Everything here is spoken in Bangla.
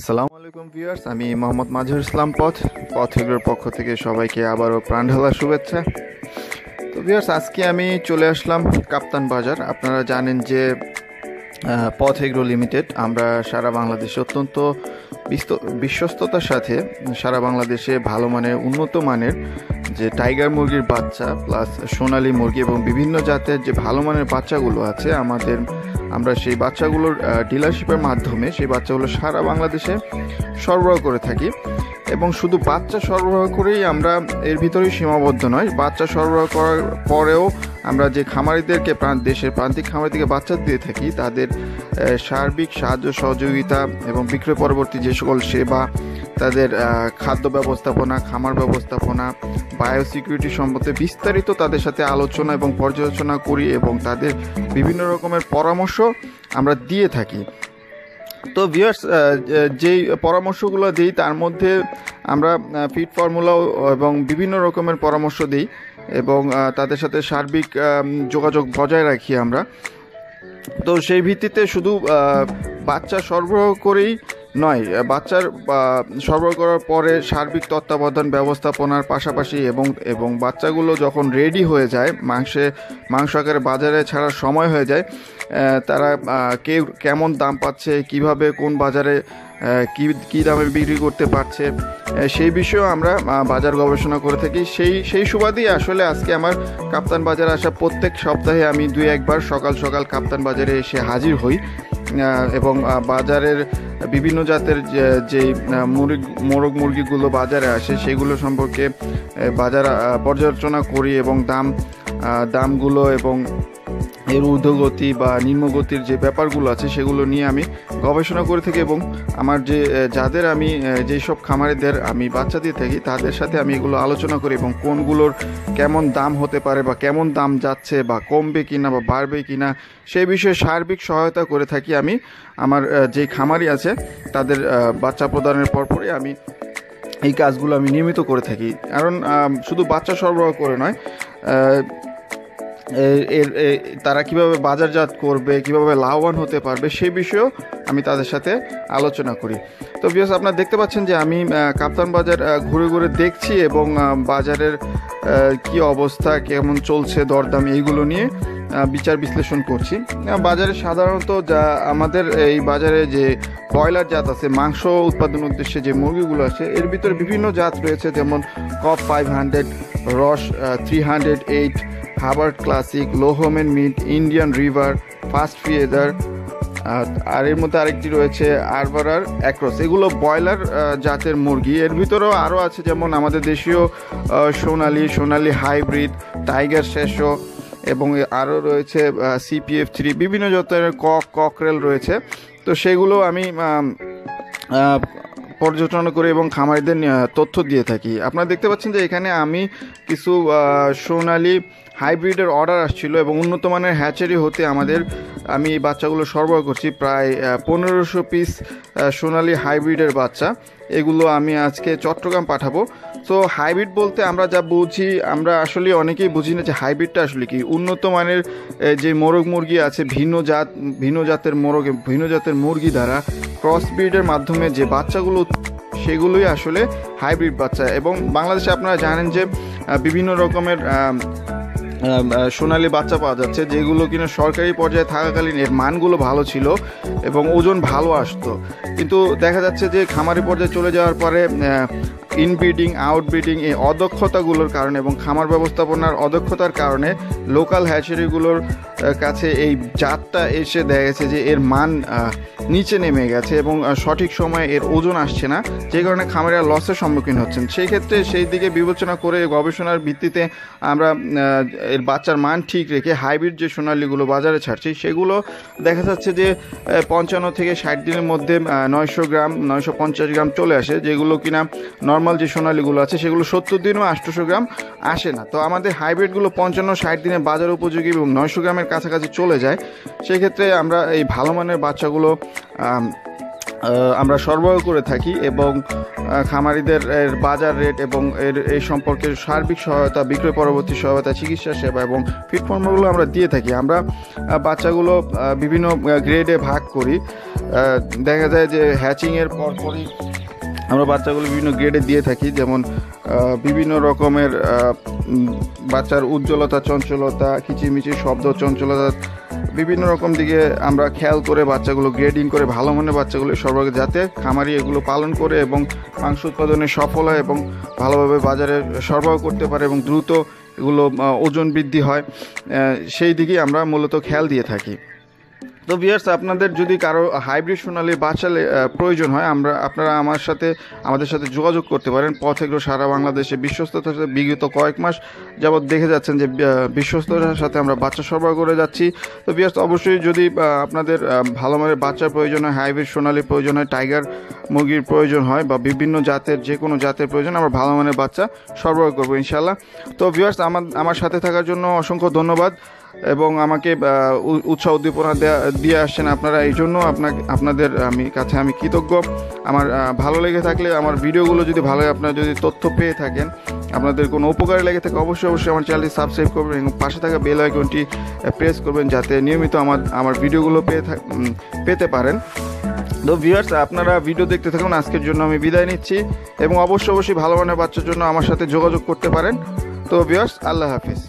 আসসালামু আলাইকুম ভিউয়ার্স, আমি মোহাম্মদ মাজহুর ইসলাম পথ পথ এগুলোর পক্ষ থেকে সবাইকে আবারও প্রাণ ঢালা শুভেচ্ছা। তো ভিউয়ার্স, আজকে আমি চলে আসলাম কাপ্তান বাজার। আপনারা জানেন যে পথ এগ্রো লিমিটেড, আমরা সারা বাংলাদেশে অত্যন্ত বিস্ত- বিশ্বস্ততার সাথে সারা বাংলাদেশে ভালো মানের, উন্নত মানের যে টাইগার মুরগির বাচ্চা, প্লাস সোনালী মুরগি এবং বিভিন্ন জাতের যে ভালো মানের বাচ্চাগুলো আছে, আমাদের আমরা সেই বাচ্চাগুলোর ডিলারশিপের মাধ্যমে সেই বাচ্চাগুলো সারা বাংলাদেশে সরবরাহ করে থাকি। এবং শুধু বাচ্চা সরবরাহ করেই আমরা এর ভিতরেই সীমাবদ্ধ নয় বাচ্চা সরবরাহ করার পরেও আমরা যে খামারিদেরকে দেশের প্রান্তিক খামারিদেরকে বাচ্চা দিয়ে থাকি, তাদের সার্বিক সাহায্য, সহযোগিতা এবং বিক্রয় পরবর্তী যে সকল সেবা তাদের খাদ্য ব্যবস্থাপনা, খামার ব্যবস্থাপনা বায়োসিকিউরিটি সম্বন্ধে বিস্তারিত তাদের সাথে আলোচনা এবং পর্যালোচনা করি এবং তাদের বিভিন্ন রকমের পরামর্শ আমরা দিয়ে থাকি। তো ভিউয়ার্স যেই পরামর্শগুলো দিই, তার মধ্যে আমরা ফিট ফর্মুলাও এবং বিভিন্ন রকমের পরামর্শ দিই এবং তাদের সাথে সার্বিক যোগাযোগ বজায় রাখি আমরা। তো সেই ভিত্তিতে শুধু বাচ্চা সরবরাহ করেই নয় বাচ্চার সরবরাহ করার পরে সার্বিক তত্ত্বাবধান ব্যবস্থাপনার পাশাপাশি এবং এবং বাচ্চাগুলো যখন রেডি হয়ে যায়, মাংসে, মাংস আকারে বাজারে ছাড়ার সময় হয়ে যায় তারা কে, কেমন দাম পাচ্ছে, কীভাবে, কোন বাজারে কি, কী দামে বিক্রি করতে পারছে সেই বিষয়েও আমরা বাজার গবেষণা করে থাকি। সেই সেই সুবাদেই আসলে আজকে আমার কাপ্তান বাজার আসা প্রত্যেক সপ্তাহে আমি দুই একবার সকাল সকাল কাপ্তান বাজারে এসে হাজির হই। এবং বাজারের বিভিন্ন জাতের যে- মুরগ, মোরগ মুরগিগুলো বাজারে আসে, সেগুলো সম্পর্কে বাজার পর্যালোচনা করি এবং দাম দামগুলো এবং এর ঊর্ধ্বগতি বা নিম্নগতির যে ব্যাপারগুলো আছে সেগুলো নিয়ে আমি গবেষণা করে থাকি এবং আমার যে, যাদের আমি যেই সব খামারিদের আমি বাচ্চা দিয়ে থাকি, তাদের সাথে আমি এগুলো আলোচনা করি এবং কোনগুলোর কেমন দাম হতে পারে বা কেমন দাম যাচ্ছে বা কমবে কিনা বা বাড়বে কিনা সেই বিষয়ে সার্বিক সহায়তা করে থাকি আমি। আমার যে খামারি আছে, তাদের বাচ্চা প্রদানের পরপরই আমি এই কাজগুলো আমি নিয়মিত করে থাকি। কারণ শুধু বাচ্চা সরবরাহ করে নয় এর তারা কীভাবে বাজারজাত করবে, কীভাবে লাভবান হতে পারবে, সেই বিষয়েও আমি তাদের সাথে আলোচনা করি। তো বিকজ আপনারা দেখতে পাচ্ছেন যে আমি কাপ্তান বাজার ঘুরে ঘুরে দেখছি এবং বাজারের কি অবস্থা, কেমন চলছে, দরদাম, এইগুলো নিয়ে বিচার বিশ্লেষণ করছি। বাজারে সাধারণত যা আমাদের এই বাজারে যে ব্রয়লার জাত আছে, মাংস উৎপাদন উদ্দেশ্যে যে মুরগিগুলো আছে, এর ভিতরে বিভিন্ন জাত রয়েছে, যেমন Cobb five hundred Ross three hundred eight Hubbard classic Lohmann meat Indian River fast feather আর এর মধ্যে আরেকটি রয়েছে আরবারার অ্যাক্রস এগুলো ব্রয়লার জাতের মুরগি। এর ভিতরেও আরও আছে যেমন আমাদের দেশীয় সোনালি সোনালি হাইব্রিড টাইগার শেষো এবং আরও রয়েছে সিপিএফ থ্রি বিভিন্ন জাতের কক ককরেল রয়েছে। তো সেগুলো আমি পর্যটন করে এবং খামারিদের তথ্য দিয়ে থাকি। আপনারা দেখতে পাচ্ছেন যে এখানে আমি কিছু সোনালি হাইব্রিডের অর্ডার আসছিল এবং উন্নত মানের হ্যাচারি হতে আমাদের, আমি এই বাচ্চাগুলো সরবরাহ করছি প্রায় পনেরোশো পিস সোনালি হাইব্রিডের বাচ্চা। এগুলো আমি আজকে চট্টগ্রাম পাঠাবো। তো হাইব্রিড বলতে আমরা যা বুঝি, আমরা আসলে অনেকেই বুঝি না যে হাইব্রিডটা আসলে কি। উন্নত মানের যে মোরগ মুরগি আছে, ভিন্ন জাত, ভিন্ন জাতের মোরগ, ভিন্ন জাতের মুরগি দ্বারা ক্রস ব্রিডের মাধ্যমে যে বাচ্চাগুলো সেগুলোই আসলে হাইব্রিড বাচ্চা। এবং বাংলাদেশে আপনারা জানেন যে বিভিন্ন রকমের সোনালী বাচ্চা পাওয়া যাচ্ছে, যেগুলো কিনা সরকারি পর্যায়ে থাকাকালীন এর মানগুলো ভালো ছিল এবং ওজন ভালো আসতো। কিন্তু দেখা যাচ্ছে যে খামারি পর্যায়ে চলে যাওয়ার পরে ইনব্রিডিং আউটব্রিডিং এই অদক্ষতাগুলোর কারণে এবং খামার ব্যবস্থাপনার অদক্ষতার কারণে লোকাল হ্যাচারিগুলোর কাছে এই জাতটা এসে দেখা গেছে যে এর মান নিচে নেমে গেছে এবং সঠিক সময়ে এর ওজন আসছে না, যে কারণে খামারিরা লসের সম্মুখীন হচ্ছেন। সেই ক্ষেত্রে সেই দিকে বিবেচনা করে গবেষণার ভিত্তিতে আমরা এর বাচ্চার মান ঠিক রেখে হাইব্রিড যে সোনালিগুলো বাজারে ছাড়ছি, সেগুলো দেখা যাচ্ছে যে পঞ্চান্ন থেকে ষাট দিনের মধ্যে নয়শো গ্রাম, নয়শো পঞ্চাশ গ্রাম চলে আসে, যেগুলো কিনা নর্মাল যে সোনালিগুলো আছে, সেগুলো সত্তর দিনও আটশোশো গ্রাম আসে না। তো আমাদের হাইব্রিডগুলো পঞ্চান্ন, ষাট দিনে বাজার উপযোগী এবং নয়শো গ্রামের কাছাকাছি চলে যায়। সেক্ষেত্রে আমরা এই ভালো মানের বাচ্চাগুলো আমরা সরবরাহ করে থাকি এবং খামারিদের এর বাজার রেট এবং এর, এই সম্পর্কে সার্বিক সহায়তা, বিক্রয় পরবর্তী সহায়তা, চিকিৎসা সেবা এবং ফিটফর্মগুলো আমরা দিয়ে থাকি। আমরা বাচ্চাগুলো বিভিন্ন গ্রেডে ভাগ করি। দেখা যায় যে হ্যাচিংয়ের পরপরই আমরা বাচ্চাগুলো বিভিন্ন গ্রেডে দিয়ে থাকি, যেমন বিভিন্ন রকমের বাচ্চার উজ্জ্বলতা, চঞ্চলতা কিচিমিচির শব্দ, চঞ্চলতা, বিভিন্ন রকম দিকে আমরা খেয়াল করে বাচ্চাগুলো গ্রেডিং করে, ভালো মনে বাচ্চাগুলো সরবরাহ যাতে খামারি এগুলো পালন করে এবং মাংস উৎপাদনে সফল হয় এবং ভালোভাবে বাজারে সরবরাহ করতে পারে এবং দ্রুত এগুলো ওজন বৃদ্ধি হয় সেই দিকেই আমরা মূলত খেয়াল দিয়ে থাকি। তো ভিয়ার্স আপনাদের যদি কারও হাইব্রিড সোনালি বাচ্চালে আহ, প্রয়োজন হয় আমরা আপনারা আমার সাথে আমাদের সাথে যোগাযোগ করতে পারেন। পথ সারা বাংলাদেশে বিশ্বস্ততার সাথে বিগত কয়েক মাস যাবৎ দেখে যাচ্ছেন যে বিশ্বস্ততার সাথে আমরা বাচ্চা সরবরাহ করে যাচ্ছি। তো ভিয়ার্স অবশ্যই যদি আপনাদের ভালো মানের বাচ্চার প্রয়োজন হয় হাইব্রিড সোনালি প্রয়োজন হয় টাইগার মুরগির প্রয়োজন হয় বা বিভিন্ন জাতের যে কোনো জাতের প্রয়োজন আমরা ভালো মানের বাচ্চা সরবরাহ করব ইনশাল্লাহ তো ভিউয়ার্স আমার আমার সাথে থাকার জন্য অসংখ্য ধন্যবাদ। এবং আমাকে উৎসাহ উদ্দীপনা দিয়ে আসছেন আপনারা। এই জন্য আপনাকে, আপনাদের আমি কাছে আমি কৃতজ্ঞ। আমার ভালো লেগে থাকলে, আমার ভিডিওগুলো যদি ভালো আপনারা যদি তথ্য পেয়ে থাকেন, আপনাদের কোনো উপকারে লেগে থাকে, অবশ্যই অবশ্যই আমার চ্যানেলটি সাবস্ক্রাইব করবেন এবং পাশে থাকা বেল আইকনটি প্রেস করবেন যাতে নিয়মিত আমার আমার ভিডিওগুলো পেয়ে পেতে পারেন। তো ভিউয়ার্স আপনারা ভিডিও দেখতে থাকুন। আজকের জন্য আমি বিদায় নিচ্ছি এবং অবশ্যই অবশ্যই ভালো মানের বাচ্চার জন্য আমার সাথে যোগাযোগ করতে পারেন। তো ভিউয়ার্স আল্লাহ হাফিজ।